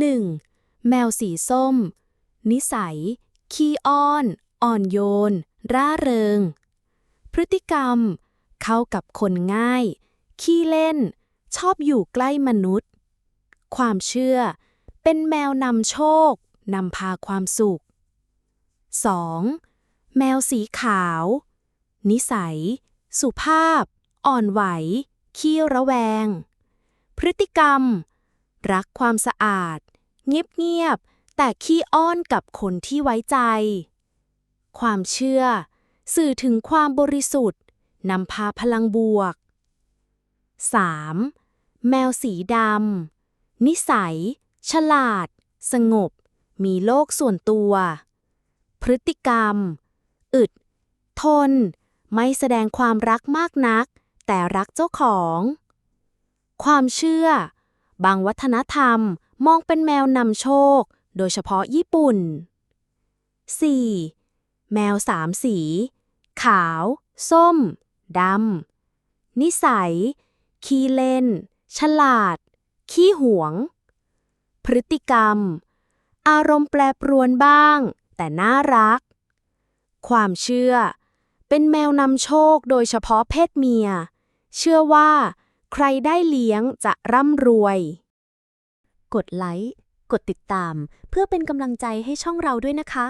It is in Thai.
1. แมวสีส้ม นิสัย ขี้อ้อน อ่อนโยน ร่าเริง พฤติกรรม เข้ากับคนง่าย ขี้เล่น ชอบอยู่ใกล้มนุษย์ ความเชื่อ เป็นแมวนำโชค นำพาความสุข 2. แมวสีขาว นิสัย สุภาพ อ่อนไหว ขี้ระแวง พฤติกรรม รักความสะอาด เงียบๆ แต่ขี้อ้อนกับคนที่ไว้ใจ ความเชื่อ สื่อถึงความบริสุทธิ์นำพาพลังบวก 3. แมวสีดำ นิสัย ฉลาด สงบ มีโลกส่วนตัว พฤติกรรม อึด ทน ไม่แสดงความรักมากนัก แต่รักเจ้าของ ความเชื่อ บางวัฒนธรรมมองเป็นแมวนำโชค โดยเฉพาะญี่ปุ่น 4. แมวสามสี ขาว ส้ม ดำ นิสัย ขี้เล่น ฉลาด ขี้หวง พฤติกรรม อารมณ์แปรปรวนบ้าง แต่น่ารัก ความเชื่อ เป็นแมวนำโชคโดยเฉพาะเพศเมีย เชื่อว่า ใครได้เลี้ยงจะร่ำรวย กดไลค์ กดติดตาม เพื่อเป็นกำลังใจให้ช่องเราด้วยนะคะ